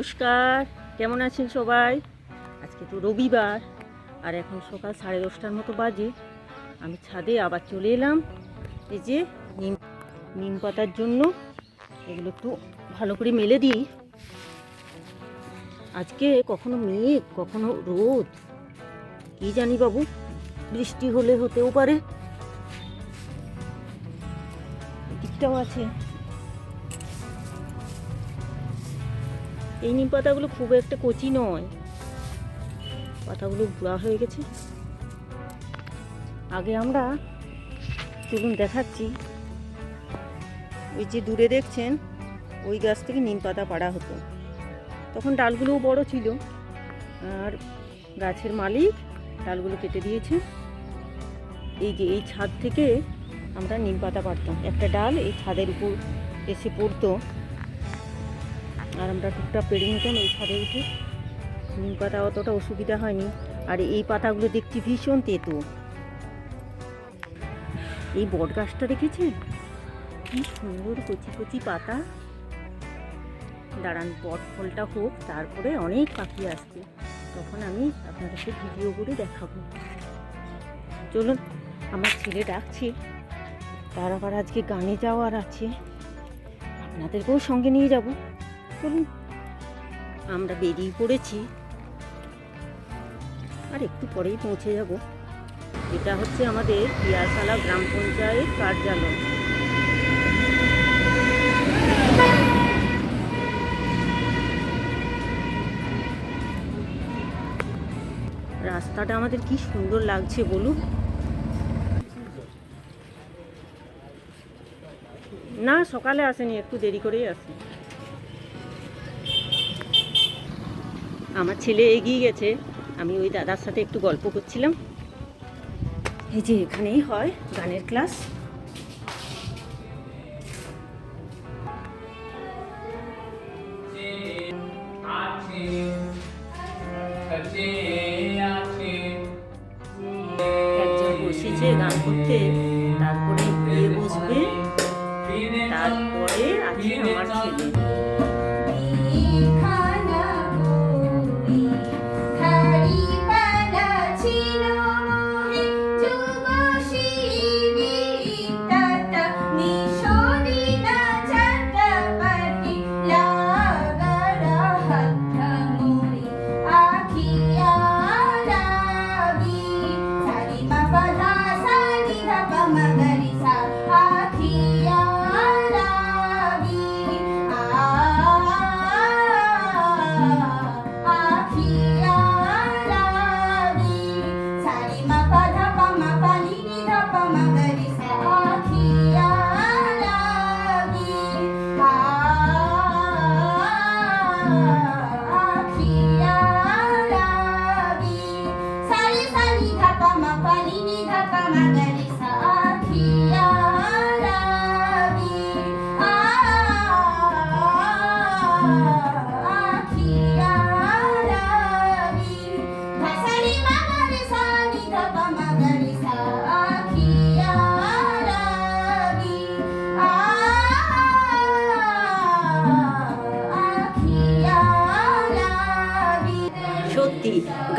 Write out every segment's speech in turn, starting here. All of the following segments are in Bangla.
নমস্কার, কেমন আছেন সবাই? আজকে তো রবিবার, আর এখন সকাল সাড়ে দশটার মতো বাজে। আমি ছাদে আবার চলে এলাম। এই যে নিম নিম পাতার জন্য এগুলো একটু ভালো করে মেলে দিই। আজকে কখনো মেঘ, কখনো রোদ, কি জানি বাবু, বৃষ্টি হলে হতেও পারে। দিকটাও আছে। এই নিম পাতাগুলো খুব একটা কচি নয়। পাতাগুলো বুড়া হয়ে গেছে। আগে আমরা চলুন দেখাচ্ছি। ওই যে দূরে দেখছেন, ওই গাছ থেকে নিম পাতা পাড়া হতো। তখন ডালগুলোও বড় ছিল। আর গাছের মালিক ডালগুলো কেটে দিয়েছে। এই যে এই ছাদ থেকে আমরা নিম পাতা পাড়তাম। একটা ডাল এই ছাদের উপর এসে পড়তো। আর আমরা টুকটাক পেড়ে নিতাম এই ছাদে উঠে। নিম পাতা অতটা অসুবিধা হয়নি। আর এই পাতাগুলো দেখছি ভীষণ তেতো। এই বট গাছটা দেখেছেন? কি সুন্দর কচি কচি পাতা। দাঁড়ান বট ফলটা হোক, তারপরে অনেক পাখি আসবে। তখন আমি আপনাদেরকে ভিডিও করে দেখাবো। চলুন, আমার ছেলে ডাকছে। তার আবার আজকে গানে যাওয়ার আছে। আপনাদেরকেও সঙ্গে নিয়ে যাব। চলুন আমরা বেরিয়ে পড়েছি। আর একটু পরেই পৌঁছে যাব। এটা হচ্ছে আমাদের পিয়ারশালা গ্রাম পঞ্চায়েত কার্যালয়। রাস্তাটা আমাদের কি সুন্দর লাগছে বলুন। না, সকালে আসেনি, একটু দেরি করেই আসে আমার ছেলে এগিয়ে গেছে। আমি ওই দাদার সাথে একটু গল্প করছিলাম। এই যে এখানেই হয় গানের ক্লাস। বসেছে গান করতে।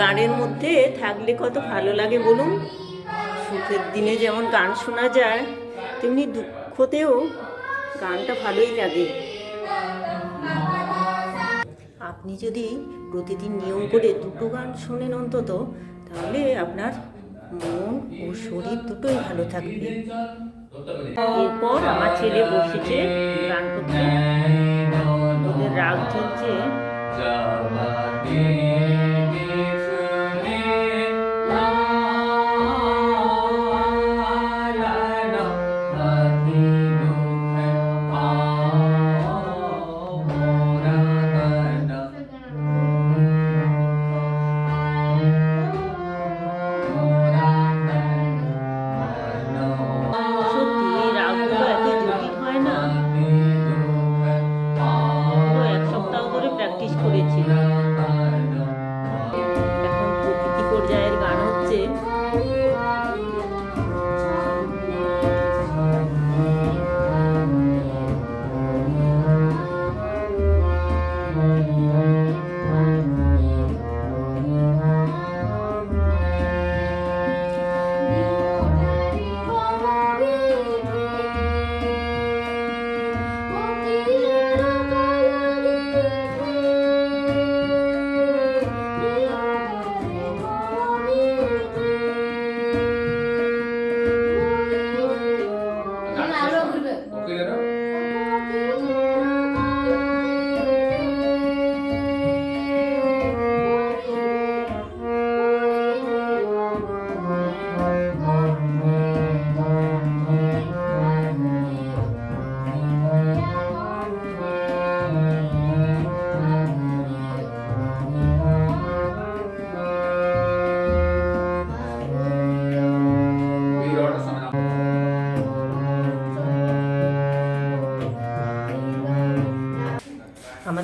গানের মধ্যে থাকলে কত ভালো লাগে বলুন? সুখের দিনে যেমন গান শোনা যায়, তেমনি দুঃখতেও গানটা ভালোই লাগে। আপনি যদি প্রতিদিন নিয়ম করে দুটো গান শোনেন অন্তত, তাহলে আপনার মন ও শরীর দুটোই ভালো থাকবে। এরপর আমার ছেলে বসেছে গান করতে। রাগ চলছে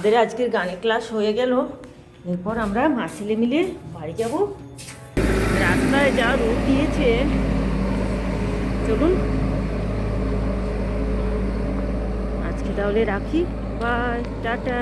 আমাদের আজকের গানের ক্লাস হয়ে গেল। এরপর আমরা মা ছেলে মিলে বাড়ি যাব। রাস্তায় যা রোদ দিয়েছে, চলুন। আজকে তাহলে রাখি। Bye, tata.